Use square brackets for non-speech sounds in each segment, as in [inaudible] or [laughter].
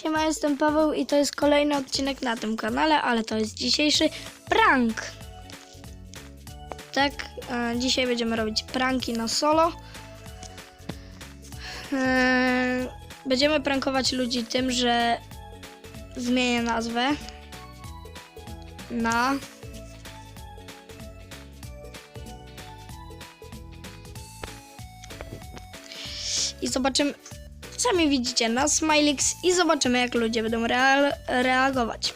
Siema, jestem Paweł i to jest kolejny odcinek na tym kanale, ale to jest dzisiejszy prank. Tak, e, dzisiaj będziemy robić pranki na solo. E, będziemy prankować ludzi tym, że zmienię nazwę na i zobaczymy, sami widzicie na Smilix i zobaczymy jak ludzie będą reagować.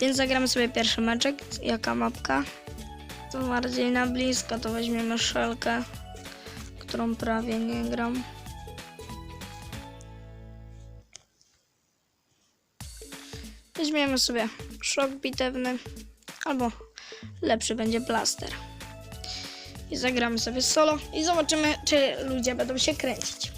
Więc zagramy sobie pierwszy meczek. Jaka mapka? To bardziej na blisko, to weźmiemy szelkę, którą prawie nie gram. Weźmiemy sobie szok bitewny, albo lepszy będzie plaster. I zagramy sobie solo i zobaczymy, czy ludzie będą się kręcić.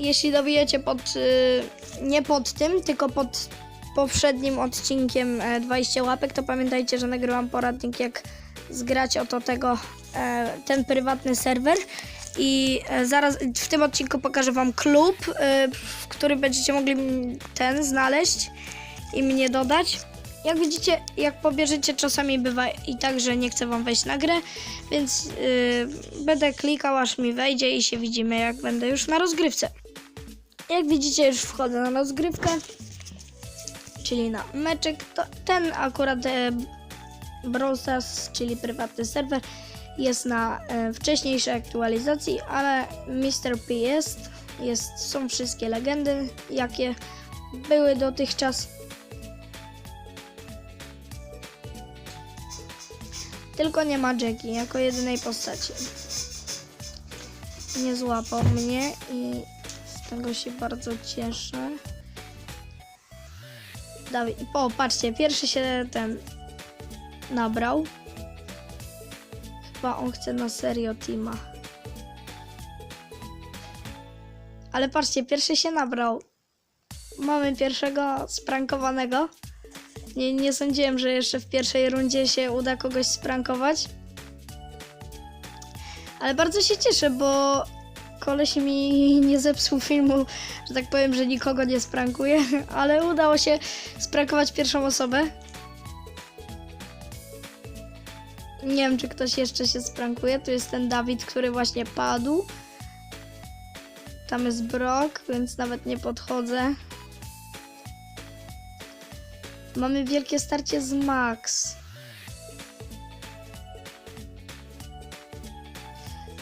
Jeśli dobijecie pod, y, nie pod tym, tylko pod poprzednim odcinkiem e, 20 łapek, to pamiętajcie, że nagrywam poradnik, jak zgrać oto tego, e, ten prywatny serwer. I e, zaraz w tym odcinku pokażę Wam klub, e, w którym będziecie mogli ten znaleźć i mnie dodać. Jak widzicie, jak pobierzecie, czasami bywa i tak, że nie chcę Wam wejść na grę, więc e, będę klikał, aż mi wejdzie i się widzimy, jak będę już na rozgrywce. Jak widzicie, już wchodzę na rozgrywkę, czyli na meczek. To ten akurat e, Brawl Stars, czyli prywatny serwer, jest na e, wcześniejszej aktualizacji, ale Mr. P jest, jest. Są wszystkie legendy, jakie były dotychczas. Tylko nie ma Jackie jako jedynej postaci. Nie złapał mnie i z tego się bardzo cieszę. Dawid, o, patrzcie, pierwszy się ten nabrał. Chyba on chce na serio teama. Ale patrzcie, pierwszy się nabrał. Mamy pierwszego sprankowanego. Nie, nie sądziłem, że jeszcze w pierwszej rundzie się uda kogoś sprankować. Ale bardzo się cieszę, bo koleś mi [laughs] nie zepsuł filmu, że tak powiem, że nikogo nie sprankuje, [laughs] ale udało się sprankować pierwszą osobę. Nie wiem, czy ktoś jeszcze się sprankuje. Tu jest ten Dawid, który właśnie padł. Tam jest Brock, więc nawet nie podchodzę. Mamy wielkie starcie z Max.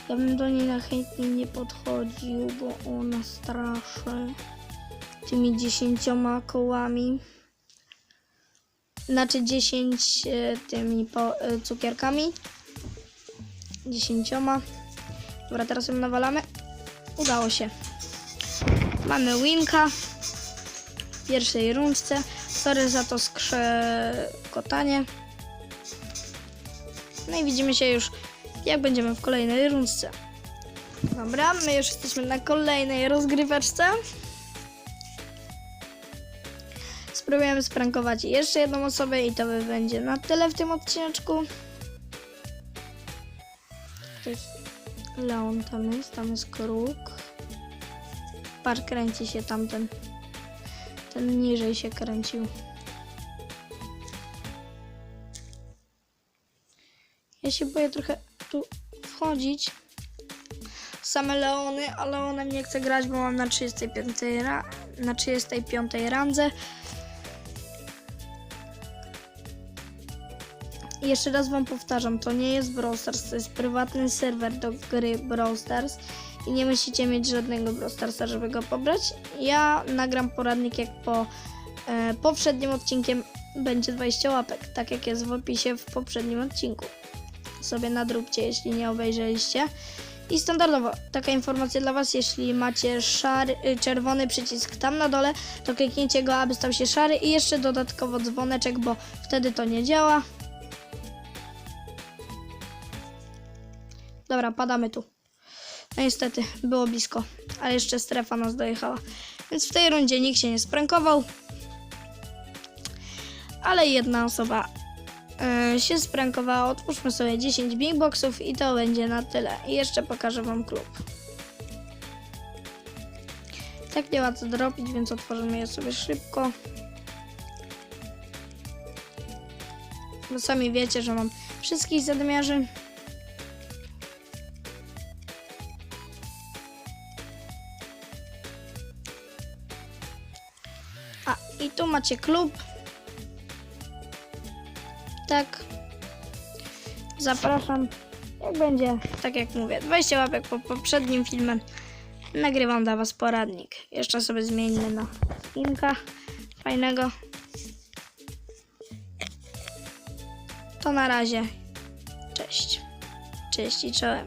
Ja bym do niej najchętniej nie podchodził, bo ona straszy tymi dziesięcioma kołami. Znaczy 10 e, tymi po, e, cukierkami. Dziesięcioma. Dobra, teraz ją nawalamy. Udało się. Mamy winka w pierwszej rundce. Sorry za to skrzekotanie. No i widzimy się już, jak będziemy w kolejnej rundce. Dobra, my już jesteśmy na kolejnej rozgryweczce. Spróbujemy sprankować jeszcze jedną osobę i to będzie na tyle w tym odcineczku. To jest Leon tam jest, tam jest kruk. Patrz, kręci się tamten. Ten niżej się kręcił. Ja się boję trochę tu wchodzić. Same Leony, ale Leonem nie chcę grać, bo mam na 35, ra- na 35 randze. Jeszcze raz Wam powtarzam, to nie jest Brawl Stars, to jest prywatny serwer do gry Brawl Stars i nie musicie mieć żadnego Brawl Starsa, żeby go pobrać. Ja nagram poradnik jak po e, poprzednim odcinkiem będzie 20 łapek, tak jak jest w opisie w poprzednim odcinku. Sobie nadróbcie, jeśli nie obejrzeliście. I standardowo, taka informacja dla Was, jeśli macie szary, y, czerwony przycisk tam na dole, to kliknijcie go, aby stał się szary i jeszcze dodatkowo dzwoneczek, bo wtedy to nie działa. Dobra, padamy tu. No niestety, było blisko, ale jeszcze strefa nas dojechała. Więc w tej rundzie nikt się nie sprankował. Ale jedna osoba yy, się sprankowała. Otwórzmy sobie 10 big boxów i to będzie na tyle. I jeszcze pokażę wam klub. Tak nie ma co dropić, więc otworzymy je sobie szybko. Bo sami wiecie, że mam wszystkich zadmiarzy. I tu macie klub. Tak. Zapraszam. Jak będzie, tak jak mówię, 20 łapek po poprzednim filmem. Nagrywam dla Was poradnik. Jeszcze sobie zmieńmy na skinka fajnego. To na razie. Cześć. Cześć i czołem.